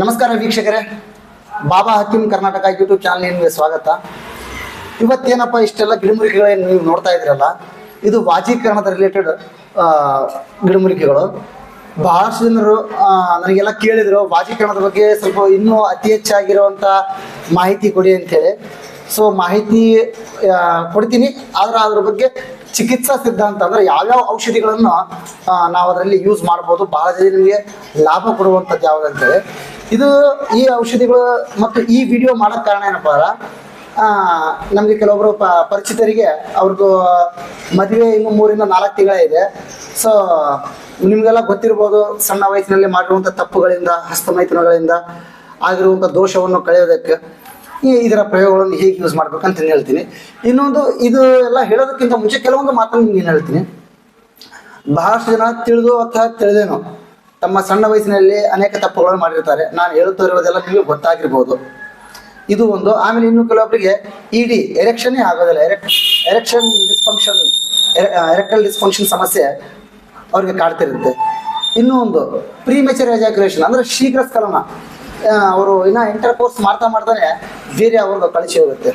ನಮಸ್ಕಾರ ವೀಕ್ಷಕರೇ. Baba Hakim Karnataka YouTube channel ನಿಮಗೆ ಸ್ವಾಗತ. ಇವತ್ತೇನಪ್ಪ ಇಷ್ಟೆಲ್ಲ ಗಿಡಮೂಲಿಕೆಗಳೇನು ನೀವು ನೋಡ್ತಾ ಇದ್ದೀರಲ್ಲ, ಇದು ವಾಚೀಕರಣದ ರಿಲೇಟೆಡ್ ಗಿಡಮೂಲಿಕೆಗಳು. ಬಹಳಷ್ಟು ಜನರು ನನಗೆಲ್ಲ ಕೇಳಿದ್ರು, ವಾಚೀಕರಣದ ಬಗ್ಗೆ ಸ್ವಲ್ಪ ಇನ್ನೂ ಅತಿ ಹೆಚ್ಚಾಗಿರುವಂಥ ಮಾಹಿತಿ ಕೊಡಿ ಅಂತೇಳಿ. ಸೊ ಮಾಹಿತಿ ಕೊಡ್ತೀನಿ. ಆದ್ರೆ ಅದ್ರ ಬಗ್ಗೆ ಚಿಕಿತ್ಸಾ ಸಿದ್ಧಾಂತ ಅಂದ್ರೆ ಯಾವ್ಯಾವ ಔಷಧಿಗಳನ್ನು ನಾವು ಅದರಲ್ಲಿ ಯೂಸ್ ಮಾಡ್ಬೋದು ಬಹಳ ಜನರಿಗೆ ಲಾಭ ಕೊಡುವಂಥದ್ದು ಯಾವ್ದು ಅಂತೇಳಿ. ಇದು ಈ ಔಷಧಿಗಳು ಮತ್ತು ಈ ವಿಡಿಯೋ ಮಾಡೋಕ್ಕೆ ಕಾರಣ ಏನಪ್ಪ ಅಂದ್ರೆ ನಮಗೆ ಕೆಲವೊಬ್ಬರು ಪರಿಚಿತರಿಗೆ ಅವ್ರದ್ದು ಮದುವೆ ಇನ್ನು ಮೂರಿಂದ ನಾಲ್ಕು ತಿಂಗಳ ಇದೆ. ಸೊ ನಿಮಗೆಲ್ಲ ಗೊತ್ತಿರ್ಬೋದು ಸಣ್ಣ ವಯಸ್ಸಿನಲ್ಲಿ ಮಾಡಿರುವಂಥ ತಪ್ಪುಗಳಿಂದ, ಹಸ್ತಮೈಥುನಗಳಿಂದ ಆಗಿರುವಂಥ ದೋಷವನ್ನು ಕಳೆಯೋದಕ್ಕೆ ಈ ಇದರ ಪ್ರಯೋಗಗಳನ್ನು ಹೇಗೆ ಯೂಸ್ ಮಾಡ್ಬೇಕಂತ ಅಂತ ಹೇಳ್ತೀನಿ. ಇನ್ನೊಂದು, ಇದು ಎಲ್ಲ ಹೇಳೋದಕ್ಕಿಂತ ಮುಂಚೆ ಕೆಲವೊಂದು ಮಾತನ್ನು ನೀನು ಹೇಳ್ತೀನಿ. ಬಹಳಷ್ಟು ಜನ ತಿಳಿದು ಅಥವಾ ತಿಳಿದೇನೋ. ತಮ್ಮ ಸಣ್ಣ ವಯಸ್ಸಿನಲ್ಲಿ ಅನೇಕ ತಪ್ಪುಗಳನ್ನು ಮಾಡಿರ್ತಾರೆ. ನಾನು ಹೇಳುತ್ತಾ ಇರೋದೆಲ್ಲ ನಿಮಗೆ ಗೊತ್ತಾಗಿರ್ಬೋದು. ಇದು ಒಂದು. ಆಮೇಲೆ ಇನ್ನು ಕೆಲವೊಬ್ಬರಿಗೆ ಇಡಿ ಎರೆಕ್ಷನ್ನೇ ಆಗೋದಿಲ್ಲ. Erect erection dysfunction erectile dysfunction ಸಮಸ್ಯೆ ಅವ್ರಿಗೆ ಕಾಡ್ತಿರುತ್ತೆ. ಇನ್ನೂ ಒಂದು ಪ್ರೀಮೆಚರ್ ಎಜಾಕ್ಯುಲೇಷನ್ ಅಂದರೆ ಶೀಘ್ರ ಸ್ಖಲನ. ಅವರು ಇನ್ನ ಇಂಟರ್ ಕೋರ್ಸ್ ಮಾಡ್ತಾ ಮಾಡ್ತಾನೆ ಬೇರೆ ಅವ್ರಿಗೆ ಕಳಿಸಿ ಹೋಗುತ್ತೆ.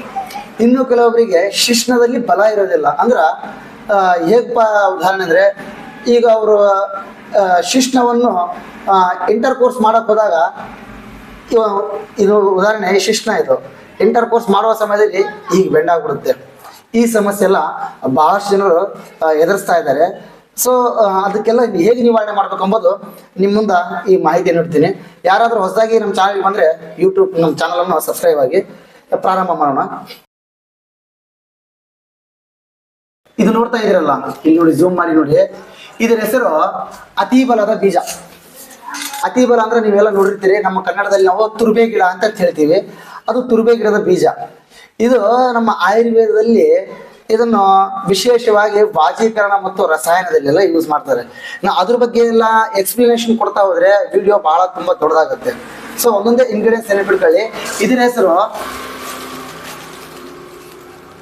ಇನ್ನು ಕೆಲವೊಬ್ಬರಿಗೆ ಶಿಕ್ಷಣದಲ್ಲಿ ಬಲ ಇರೋದಿಲ್ಲ. ಅಂದ್ರೆ ಹೇಗಪ್ಪ ಉದಾಹರಣೆ ಅಂದರೆ, ಈಗ ಅವರು ಶಿಶ್ನವನ್ನು ಇಂಟರ್ ಕೋರ್ಸ್ ಮಾಡಕ್ ಹೋದಾಗ ಇದು ಉದಾಹರಣೆ ಶಿಶ್ನ ಇದು. ಇಂಟರ್ ಕೋರ್ಸ್ ಮಾಡುವ ಸಮಯದಲ್ಲಿ ಈಗ ಬೆಂಡಾಗ್ಬಿಡುತ್ತೆ. ಈ ಸಮಸ್ಯೆ ಎಲ್ಲ ಬಹಳಷ್ಟು ಜನರು ಎದುರಿಸ್ತಾ ಇದ್ದಾರೆ. ಸೊ ಅದಕ್ಕೆಲ್ಲ ಹೇಗೆ ನಿವಾರಣೆ ಮಾಡ್ಬೇಕಂಬುದು ನಿಮ್ಮ ಮುಂದೆ ಈ ಮಾಹಿತಿ ನೀಡ್ತೀನಿ ಯಾರಾದರೂ ಹೊಸದಾಗಿ ನಮ್ಮ ಚಾನಲ್ ಬಂದ್ರೆ ಯೂಟ್ಯೂಬ್ ನಮ್ಮ ಚಾನಲನ್ನು ಸಬ್ಸ್ಕ್ರೈಬ್ ಆಗಿ ಪ್ರಾರಂಭ ಮಾಡೋಣ. ಇದು ನೋಡ್ತಾ ಇದ್ದೀರಲ್ಲ, ಇಲ್ಲಿ ನೋಡಿ ಜೂಮ್ ಮಾಡಿ ನೋಡಿ. ಇದರ ಹೆಸರು ಅತಿ ಬಲದ ಬೀಜ. ಅತಿ ಬಲ ಅಂದ್ರೆ ನೀವೆಲ್ಲ ನೋಡಿರ್ತೀರಿ, ನಮ್ಮ ಕನ್ನಡದಲ್ಲಿ ನಾವು ತುರ್ಬೆ ಗಿಡ ಅಂತ ಹೇಳ್ತೀವಿ. ಅದು ತುರ್ಬೆ ಗಿಡದ ಬೀಜ. ಇದು ನಮ್ಮ ಆಯುರ್ವೇದದಲ್ಲಿ ಇದನ್ನು ವಿಶೇಷವಾಗಿ ವಾಜೀಕರಣ ಮತ್ತು ರಸಾಯನದಲ್ಲೆಲ್ಲ ಯೂಸ್ ಮಾಡ್ತಾರೆ. ನಾ ಅದ್ರ ಬಗ್ಗೆ ಎಲ್ಲ ಎಕ್ಸ್ಪ್ಲನೇಷನ್ ಕೊಡ್ತಾ ಹೋದ್ರೆ ವಿಡಿಯೋ ಬಹಳ ತುಂಬಾ ದೊಡ್ಡದಾಗುತ್ತೆ. ಸೊ ಒಂದೊಂದೇ ಇಂಗ್ರೀಡಿಯನ್ಸ್ ಬಿಡ್ಕೊಳ್ಳಿ. ಇದರ ಹೆಸರು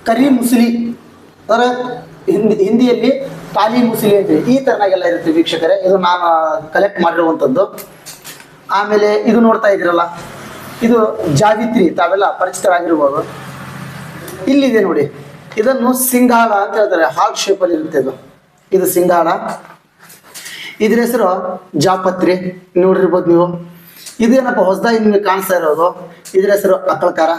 ಕರಿ ಮುಸುಲಿ ಅಂದ್ರೆ ಹಿಂದಿ ಹಿಂದಿಯಲ್ಲಿ ಕಾಲಿ ಮುಸುಲಿ ಇದೆ. ಈ ತರನಾಗೆಲ್ಲ ಇರುತ್ತೆ ವೀಕ್ಷಕರೇ. ಇದು ನಾನು ಕಲೆಕ್ಟ್ ಮಾಡಿರುವಂಥದ್ದು. ಆಮೇಲೆ ಇದು ನೋಡ್ತಾ ಇದ್ದೀರಲ್ಲ, ಇದು ಜಾವಿತ್ರಿ, ತಾವೆಲ್ಲ ಪರಿಚಿತರಾಗಿರ್ಬೋದು. ಇಲ್ಲಿದೆ ನೋಡಿ. ಇದನ್ನು ಸಿಂಗಾಳ ಅಂತ ಹೇಳ್ತಾರೆ. ಹಾರ್ಟ್ ಶೇಪಲ್ಲಿ ಇರುತ್ತೆ ಇದು. ಇದು ಸಿಂಗಾಳ. ಇದ್ರ ಹೆಸರು ಜಾಪತ್ರಿ. ನೋಡಿರ್ಬೋದು ನೀವು. ಇದೇನಪ್ಪ, ಹೊಸದಾಗಿ ನಿಮಗೆ ಕಾಣಿಸ್ತಾ ಇರೋದು? ಇದ್ರ ಹೆಸರು ಅಕ್ಕಳಕಾರ